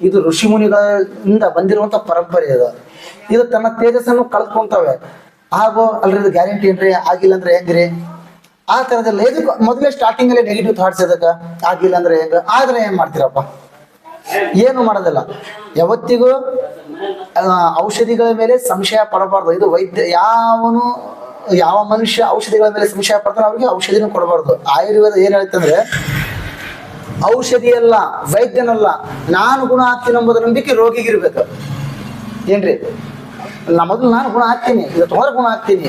ಇದು ಋಷಿ ಮುನಿಗಳಿಂದ ಬಂದಿರುವಂತ ಪರಂಪರೆ ಇದು. ಇದು ತನ್ನ ತೇಜಸ್ಸನ್ನು ಕಳ್ಕೊಂತವೆ. ಹಾಗೂ ಅಲ್ರಿ ಗ್ಯಾರಂಟಿ ಏನ್ರಿ? ಆಗಿಲ್ಲ ಅಂದ್ರೆ ಹೆಂಗ್ರಿ? ಆ ತರದಲ್ಲ ಇದಕ್ಕೆ ಮೊದಲೇ ಸ್ಟಾರ್ಟಿಂಗ್ ಅಲ್ಲಿ ನೆಗೆಟಿವ್ ಥಾಟ್ಸ್ ಇದಕ್ಕ ಆಗಿಲ್ಲ ಅಂದ್ರೆ ಹೆಂಗ? ಆದ್ರೆ ಏನ್ ಮಾಡ್ತೀರಪ್ಪ? ಏನು ಮಾಡೋದಿಲ್ಲ. ಯಾವತ್ತಿಗೂ ಔಷಧಿಗಳ ಮೇಲೆ ಸಂಶಯ ಪಡಬಾರ್ದು. ಇದು ವೈದ್ಯ, ಯಾವನು, ಯಾವ ಮನುಷ್ಯ ಔಷಧಿಗಳ ಮೇಲೆ ಸಂಶಯ ಪಡ್ತಾನೆ ಅವ್ರಿಗೆ ಔಷಧಿನೂ ಕೊಡಬಾರ್ದು. ಆಯುರ್ವೇದ ಏನ್ ಹೇಳ್ತಂದ್ರೆ ಔಷಧಿ ಅಲ್ಲ ವೈದ್ಯನಲ್ಲ, ನಾನು ಗುಣ ಆಗ್ತೀನಿ ಎಂಬುದರ ನಂಬಿಕೆ ರೋಗಿಗಿರ್ಬೇಕು. ಏನ್ರಿ? ನಾ ಮೊದಲು ನಾನು ಗುಣ ಆಗ್ತೀನಿ ಇದು ತೊಗೊಂಡ್ರೆ ಗುಣ ಆಗ್ತೀನಿ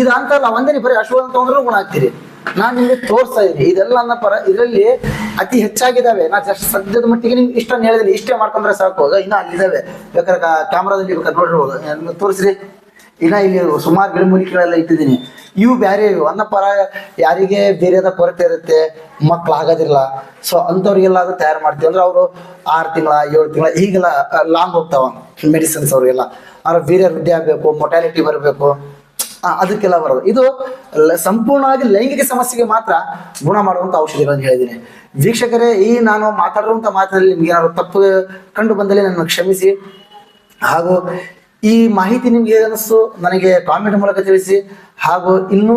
ಇದು ಅಂತಲ್ಲ ಒಂದೇ ಬರೀ ಅಶ್ವಗಂಧ ಅಂದ್ರೂ ಗುಣ ಆಗ್ತೀರಿ ನಾನು ನಿಮಗೆ ತೋರಿಸ್ತಾ ಇದ್ದೀನಿ, ಇದೆಲ್ಲ ನನ್ನ ಪರ, ಇದರಲ್ಲಿ ಅತಿ ಹೆಚ್ಚಾಗಿದ್ದಾವೆ. ನಾನು ಜಸ್ಟ್ ಸದ್ಯದ ಮಟ್ಟಿಗೆ ನಿಮ್ಗೆ ಇಷ್ಟನ್ನು ಹೇಳಿದ್ರೆ ಇಷ್ಟೇ ಮಾಡ್ಕೊಂಡ್ರೆ ಸಾಕು. ಇನ್ನೂ ಅಲ್ಲಿದ್ದಾವೆ. ಬೇಕಾದ್ರೆ ಕ್ಯಾಮ್ರಾದಲ್ಲಿ ಬೇಕಾದ್ರೆ ನೋಡಿರ್ಬೋದು ತೋರಿಸ್ರಿ. ಇನ್ನ ಇಲ್ಲಿ ಸುಮಾರು ಗಿಡಮೂಲಿಕೆಗಳೆಲ್ಲ ಇಟ್ಟಿದ್ದೀನಿ. ಇವು ಬೇರೆ ಇವು. ಅನ್ನಪರ ಯಾರಿಗೆ ಬೇರೆದ ಕೊರತೆ ಇರುತ್ತೆ, ಮಕ್ಳು ಆಗೋದಿಲ್ಲ. ಸೊ ಅಂಥವ್ರಿಗೆಲ್ಲ ಅದು ತಯಾರು ಮಾಡ್ತೀವಿ. ಅಂದ್ರೆ ಅವರು ಆರು ತಿಂಗಳ, ಏಳು ತಿಂಗಳ, ಈಗೆಲ್ಲ ಲಾಂಗ್ ಹೋಗ್ತಾವ. ಮೆಡಿಸಿನ್ಸ್ ಅವ್ರಿಗೆಲ್ಲ. ಅವ್ರ ವೀರ್ಯ ವೃದ್ಧಿ ಆಗಬೇಕು ಮೊಟಾಲಿಟಿ ಬರಬೇಕು ಅದಕ್ಕೆಲ್ಲ ಬರೋದು. ಇದು ಸಂಪೂರ್ಣವಾಗಿ ಲೈಂಗಿಕ ಸಮಸ್ಯೆಗೆ ಮಾತ್ರ ಗುಣ ಮಾಡುವಂತ ಔಷಧಿಗಳನ್ನು ಹೇಳಿದ್ದೀನಿ. ವೀಕ್ಷಕರೇ, ಈ ನಾನು ಮಾತಾಡುವಂತ ಮಾತಿನಲ್ಲಿ ನಿಮ್ಗೆ ಏನಾದ್ರು ತಪ್ಪು ಕಂಡು ಬಂದಲ್ಲಿ ನನ್ನ ಕ್ಷಮಿಸಿ. ಹಾಗೂ ಈ ಮಾಹಿತಿ ನಿಮ್ಗೆ ಅನಿಸ್ತು, ನನಗೆ ಕಾಮೆಂಟ್ ಮೂಲಕ ತಿಳಿಸಿ. ಹಾಗೂ ಇನ್ನೂ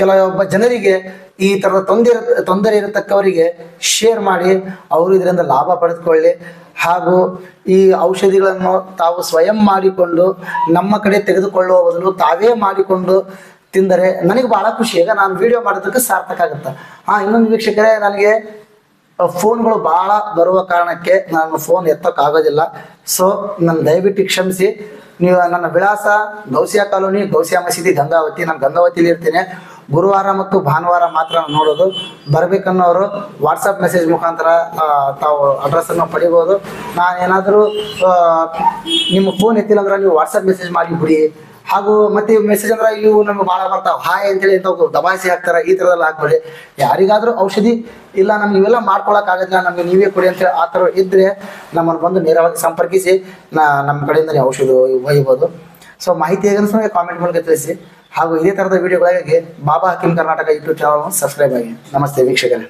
ಕೆಲವೊಬ್ಬ ಜನರಿಗೆ ಈ ತರದ ತೊಂದರೆ ತೊಂದರೆ ಇರತಕ್ಕವರಿಗೆ ಶೇರ್ ಮಾಡಿ ಅವರು ಇದರಿಂದ ಲಾಭ ಪಡೆದುಕೊಳ್ಳಿ. ಹಾಗೂ ಈ ಔಷಧಿಗಳನ್ನು ತಾವು ಸ್ವಯಂ ಮಾಡಿಕೊಂಡು ನಮ್ಮ ಕಡೆ ತೆಗೆದುಕೊಳ್ಳುವ ಬದಲು ತಾವೇ ಮಾಡಿಕೊಂಡು ತಿಂದರೆ ನನಗೆ ಬಹಳ ಖುಷಿ. ಈಗ ನಾನು ವಿಡಿಯೋ ಮಾಡೋದಕ್ಕೆ ಸಾರ್ಥಕ ಆಗುತ್ತೆ. ಹಾ ಇನ್ನೊಂದು ವೀಕ್ಷಕರೇ, ನನಗೆ ಫೋನ್ಗಳು ಬಹಳ ಬರುವ ಕಾರಣಕ್ಕೆ ನಾನು ಫೋನ್ ಎತ್ತಕ್ಕಾಗೋದಿಲ್ಲ. ಸೊ ನನ್ನ ದಯವಿಟ್ಟು ಕ್ಷಮಿಸಿ. ನೀವು ನನ್ನ ವಿಳಾಸ ಗೌಸಿಯಾ ಕಾಲೋನಿ, ಗೌಸಿಯಾ ಮಸೀದಿ, ಗಂಗಾವತಿ. ನಾನು ಗಂಗಾವತಿಲಿ ಇರ್ತೀನಿ. ಗುರುವಾರ ಮತ್ತು ಭಾನುವಾರ ಮಾತ್ರ ನಾನು ನೋಡೋದು. ಬರಬೇಕನ್ನೋರು ವಾಟ್ಸಪ್ ಮೆಸೇಜ್ ಮುಖಾಂತರ ತಾವು ಅಡ್ರೆಸ್ಸನ್ನು ಪಡಿಬೋದು. ನಾನೇನಾದರೂ ನಿಮ್ಮ ಫೋನ್ ಎತ್ತಿಲ್ಲ ಅಂದ್ರೆ ನೀವು ವಾಟ್ಸಪ್ ಮೆಸೇಜ್ ಮಾಡಿ ಬಿಡಿ. ಹಾಗೂ ಮತ್ತೆ ಮೆಸೇಜ್ ಅಂದ್ರೆ ಇವು ನಮ್ಗೆ ಭಾಳ ಬರ್ತಾವ. ಹಾಯ್ ಅಂತೇಳಿ ಇಂಥವು ದಬಾಯಿಸಿ ಹಾಕ್ತಾರೆ? ಈ ಥರದೆಲ್ಲ ಹಾಕ್ಬೇಡಿ. ಯಾರಿಗಾದ್ರೂ ಔಷಧಿ ಇಲ್ಲ, ನಮ್ಗೆ ಇವೆಲ್ಲ ಮಾಡ್ಕೊಳಕ್ ನಮಗೆ ನೀವೇ ಕೊಡಿ ಅಂತೇಳಿ ಆ ಥರ ಇದ್ದರೆ ನಮ್ಮನ್ನು ಬಂದು ನೇರವಾಗಿ ಸಂಪರ್ಕಿಸಿ ನಮ್ಮ ಕಡೆಯಿಂದ ನೀವು ಔಷಧಿ ಒಯ್ಬೋದು. ಸೊ ಮಾಹಿತಿ ಹೇಗೆ ಕಾಮೆಂಟ್ ಮೂಲಕ ತಿಳಿಸಿ. ಹಾಗೂ ಇದೇ ಥರದ ವಿಡಿಯೋಗಳಿಗಾಗಿ Baba Hakim Karnataka YouTube channel subscribe ಆಗಿ. ನಮಸ್ತೆ ವೀಕ್ಷಕರೇ.